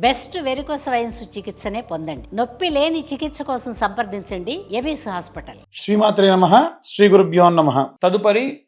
Best varicose wines చికిత్సనే పొందండి. నొప్పి లేని చికిత్స కోసం సంప్రదించండి. ఎబిస్ హాస్పిటల్. శ్రీమాత్రే నమ. శ్రీ గురుభ్యో నమ. తదుపరి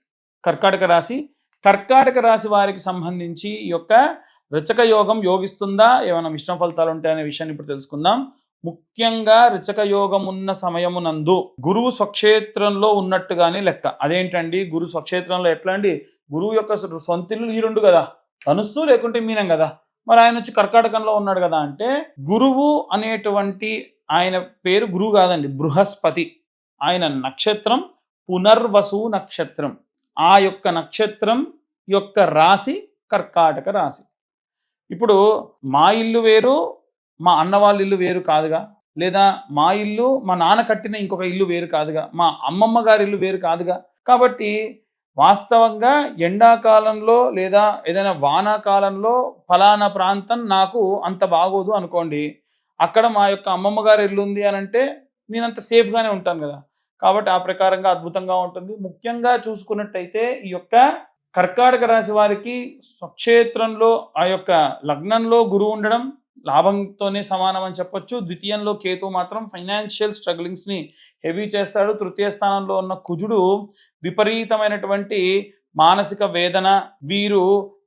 కర్కాటక రాశి. కర్కాటక రాశి వారికి సంబంధించి యొక్క రుచక యోగం యోగిస్తుందా? ఏమైనా మిశ్రమ ఫలితాలు ఉంటాయనే విషయాన్ని ఇప్పుడు తెలుసుకుందాం. ముఖ్యంగా రుచక యోగం ఉన్న సమయమునందు గురువు స్వక్షేత్రంలో ఉన్నట్టుగానే లెక్క. అదేంటండి? గురు స్వక్షేత్రంలో ఎట్లా అండి? గురువు యొక్క సొంతిల్లు ఈ రెండు కదా. ధనుస్సు లేకుంటే మీనం కదా. మరి ఆయన వచ్చి కర్కాటకంలో ఉన్నాడు కదా అంటే గురువు అనేటువంటి ఆయన పేరు గురువు కాదండి బృహస్పతి. ఆయన నక్షత్రం పునర్వసు నక్షత్రం. ఆ యొక్క నక్షత్రం యొక్క రాశి కర్కాటక రాశి. ఇప్పుడు మా ఇల్లు వేరు మా అన్న వాళ్ళ ఇల్లు వేరు కాదుగా? లేదా మా ఇల్లు మా నాన్న కట్టిన ఇంకొక ఇల్లు వేరు కాదుగా? మా అమ్మమ్మ గారి ఇల్లు వేరు కాదుగా? కాబట్టి వాస్తవంగా ఎండాకాలంలో లేదా ఏదైనా వానాకాలంలో ఫలానా ప్రాంతం నాకు అంత బాగోదు అనుకోండి అక్కడ మా యొక్క అమ్మమ్మ గారి ఇల్లు ఉంది అని అంటే నేను అంత సేఫ్గానే ఉంటాను కదా. కాబట్టి ఆ ప్రకారంగా అద్భుతంగా ఉంటుంది. ముఖ్యంగా చూసుకున్నట్టయితే ఈ యొక్క కర్కాటక రాశి వారికి స్వక్షేత్రంలో ఆ యొక్క లగ్నంలో గురువు ఉండడం లాభంతోనే సమానం అని చెప్పొచ్చు. ద్వితీయంలో కేతు మాత్రం ఫైనాన్షియల్ స్ట్రగ్లింగ్స్ని హెవీ చేస్తాడు. తృతీయ స్థానంలో ఉన్న కుజుడు విపరీతమైనటువంటి మానసిక వేదన వీరు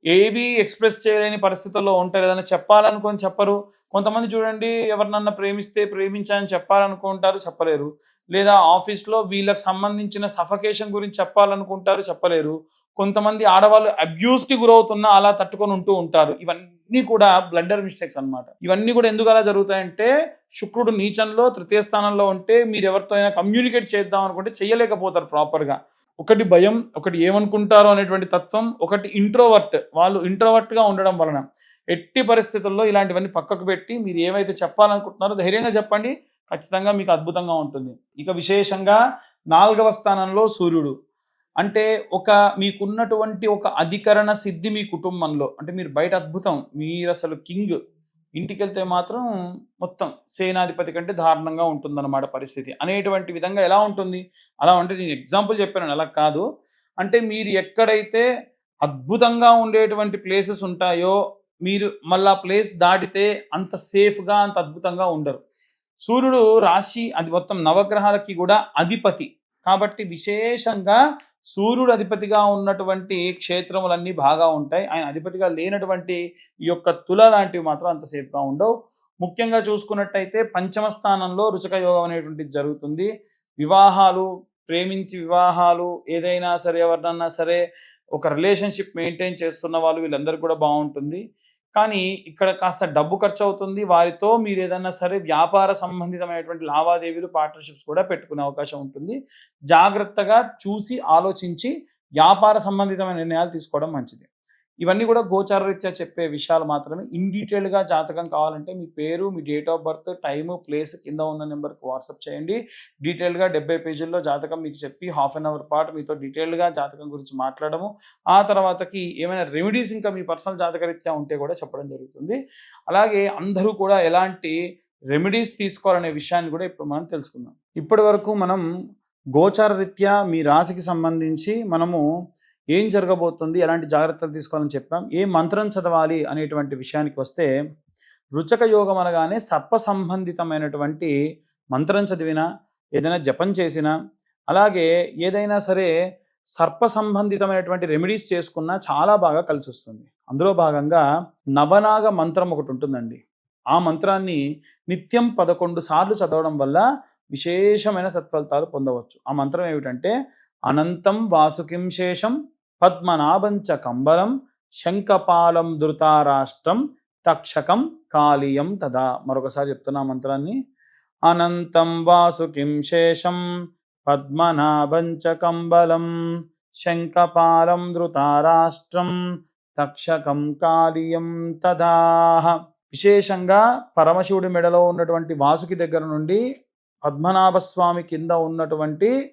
ఏవి ఎక్స్ప్రెస్ చేయలేని పరిస్థితుల్లో ఉంటారు. ఏదైనా చెప్పాలనుకొని చెప్పరు. కొంతమంది చూడండి ఎవరినన్నా ప్రేమిస్తే ప్రేమించాలని చెప్పాలనుకుంటారు చెప్పలేరు. లేదా ఆఫీస్లో వీళ్ళకి సంబంధించిన సఫకేషన్ గురించి చెప్పాలనుకుంటారు చెప్పలేరు. కొంతమంది ఆడవాళ్ళు అబ్యూస్కి గురవుతున్నా అలా తట్టుకొని ఉంటూ ఉంటారు. ఇవన్నీ కూడా బ్లండర్ మిస్టేక్స్ అన్నమాట. ఇవన్నీ కూడా ఎందుకు అలా జరుగుతాయంటే శుక్రుడు నీచంలో తృతీయ స్థానంలో ఉంటే మీరు ఎవరితో అయినా కమ్యూనికేట్ చేద్దాం అనుకుంటే చేయలేకపోతారు ప్రాపర్గా ఒకటి భయం ఒకటి ఏమనుకుంటారో అనేటువంటి తత్వం ఒకటి ఇంట్రోవర్ట్ వాళ్ళు ఇంట్రోవర్ట్గా ఉండడం వలన. ఎట్టి పరిస్థితుల్లో ఇలాంటివన్నీ పక్కకు పెట్టి మీరు ఏమైతే చెప్పాలనుకుంటున్నారో ధైర్యంగా చెప్పండి. ఖచ్చితంగా మీకు అద్భుతంగా ఉంటుంది. ఇక విశేషంగా నాలుగవ స్థానంలో సూర్యుడు. అంటే ఒక మీకున్నటువంటి ఒక అధికరణ సిద్ధి మీ కుటుంబంలో అంటే మీరు బయట అద్భుతం మీరు అసలు కింగ్ ఇంటికి వెళ్తే మాత్రం మొత్తం సేనాధిపతి కంటే దారుణంగా ఉంటుందన్నమాట పరిస్థితి. అనేటువంటి విధంగా ఎలా ఉంటుంది? అలా అంటే నేను ఎగ్జాంపుల్ చెప్పాను అలా కాదు. అంటే మీరు ఎక్కడైతే అద్భుతంగా ఉండేటువంటి ప్లేసెస్ ఉంటాయో మీరు మళ్ళా ప్లేస్ దాటితే అంత సేఫ్గా అంత అద్భుతంగా ఉండరు. సూర్యుడు రాశి అది మొత్తం నవగ్రహాలకి కూడా అధిపతి. కాబట్టి విశేషంగా సూర్యుడు అధిపతిగా ఉన్నటువంటి క్షేత్రములన్నీ బాగా ఉంటాయి. ఆయన అధిపతిగా లేనటువంటి ఈ యొక్క తుల లాంటివి మాత్రం అంత సేఫ్గా ఉండవు. ముఖ్యంగా చూసుకున్నట్టయితే పంచమ స్థానంలో రుచక యోగం అనేటువంటిది జరుగుతుంది. వివాహాలు ప్రేమించి వివాహాలు ఏదైనా సరే ఎవరినన్నా సరే ఒక రిలేషన్షిప్ మెయింటైన్ చేస్తున్న వాళ్ళు వీళ్ళందరూ కూడా బాగుంటుంది. కానీ ఇక్కడ కాస్త డబ్బు ఖర్చు అవుతుంది వారితో మీరు ఏదన్నా సరే వ్యాపార సంబంధితమైనటువంటి లావాదేవీలు పార్ట్నర్షిప్స్ కూడా పెట్టుకునే అవకాశం ఉంటుంది. జాగ్రత్తగా చూసి ఆలోచించి వ్యాపార సంబంధితమైన నిర్ణయాలు తీసుకోవడం మంచిది. ఇవన్నీ కూడా గోచారరీత్యా చెప్పే విషయాలు మాత్రమే. ఇన్ డీటెయిల్గా జాతకం కావాలంటే మీ పేరు మీ date of birth time place కింద ఉన్న నెంబర్కి వాట్సాప్ చేయండి. డీటెయిల్గా డెబ్బై పేజీల్లో జాతకం మీకు చెప్పి హాఫ్ అన్ అవర్ పాటు మీతో డీటెయిల్గా జాతకం గురించి మాట్లాడము. ఆ తర్వాతకి ఏమైనా రెమెడీస్ ఇంకా మీ పర్సనల్ జాతకరీత్యా ఉంటే కూడా చెప్పడం జరుగుతుంది. అలాగే అందరూ కూడా ఎలాంటి రెమెడీస్ తీసుకోవాలనే విషయాన్ని కూడా ఇప్పుడు మనం తెలుసుకుందాం. ఇప్పటి వరకు మనం గోచార రీత్యా మీ రాశికి సంబంధించి మనము ఏం జరగబోతుంది ఎలాంటి జాగ్రత్తలు తీసుకోవాలని చెప్పాం ఏ మంత్రం చదవాలి అనేటువంటి విషయానికి వస్తే రుచక యోగం అనగానే సర్ప సంబంధితమైనటువంటి మంత్రం చదివినా ఏదైనా జపం చేసినా అలాగే ఏదైనా సరే సర్ప సంబంధితమైనటువంటి రెమెడీస్ చేసుకున్నా చాలా బాగా కలిసి వస్తుంది అందులో భాగంగా నవనాగ మంత్రం ఒకటి ఉంటుందండి. ఆ మంత్రాన్ని నిత్యం పదకొండు సార్లు చదవడం వల్ల విశేషమైన సత్ఫలితాలు పొందవచ్చు. ఆ మంత్రం ఏమిటంటే అనంతం వాసుకిం శేషం పద్మనాభంచ కంబలం శంఖపాలం ధృతారాష్ట్రం తక్షకం కాళీయం తదా. మరొకసారి చెప్తున్నా మంత్రాన్ని. అనంతం వాసుకిం శేషం పద్మనాభంచ కంబలం శంఖపాలం ధృతారాష్ట్రం తక్షకం కాళీయం తదా. విశేషంగా పరమశివుడి మెడలో ఉన్నటువంటి వాసుకి దగ్గర నుండి పద్మనాభస్వామి కింద ఉన్నటువంటి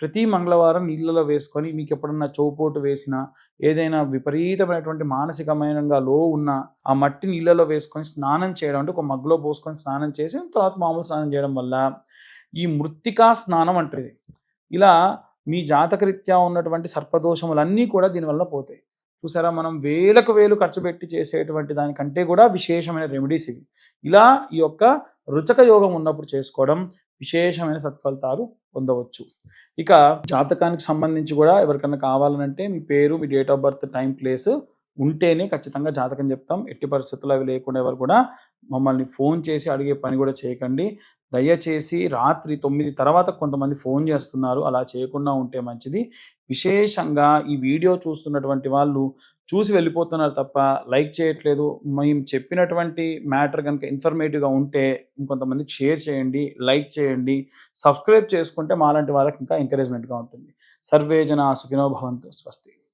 ప్రతి మంగళవారం నీళ్ళలో వేసుకొని మీకు ఎప్పుడన్నా చౌపోటు వేసినా ఏదైనా విపరీతమైనటువంటి మానసికమైనగా లో ఉన్న ఆ మట్టి నీళ్ళలో వేసుకొని స్నానం చేయడం అంటే ఒక మగ్గులో పోసుకొని స్నానం చేసి తర్వాత మామూలు స్నానం చేయడం వల్ల ఈ మృత్తికా స్నానం అంటది. ఇలా మీ జాతకరీత్యా ఉన్నటువంటి సర్పదోషములన్నీ కూడా దీనివల్ల పోతాయి. చూసారా? మనం వేలకు వేలు ఖర్చు పెట్టి చేసేటువంటి దానికంటే కూడా విశేషమైన రెమెడీస్ ఇవి. ఇలా ఈ యొక్క రుచక యోగం ఉన్నప్పుడు చేసుకోవడం విశేషమైన సత్ఫలితాలు పొందవచ్చు. ఇక జాతకానికి సంబంధించి కూడా ఎవరికైనా కావాలనంటే మీ పేరు మీ date of birth time place ఉంటేనే ఖచ్చితంగా జాతకం చెప్తాం. ఎట్టి పరిస్థితుల్లో అవి లేకుండా ఎవరు కూడా మమ్మల్ని ఫోన్ చేసి అడిగే పని కూడా చేయకండి. దయచేసి రాత్రి తొమ్మిది తర్వాత కొంతమంది ఫోన్ చేస్తున్నారు. అలా చేయకుండా ఉంటే మంచిది. విశేషంగా ఈ వీడియో చూస్తున్నటువంటి వాళ్ళు చూసి వెళ్ళిపోతున్నారు తప్ప లైక్ చేయట్లేదు. మేము చెప్పినటువంటి మ్యాటర్ కనుక ఇన్ఫర్మేటివ్గా ఉంటే ఇంకొంతమందికి షేర్ చేయండి లైక్ చేయండి సబ్స్క్రైబ్ చేసుకుంటే మాలాంటి వాళ్ళకి ఇంకా ఎంకరేజ్మెంట్గా ఉంటుంది. సర్వే జన సుఖినో భవంతు. స్వస్తి.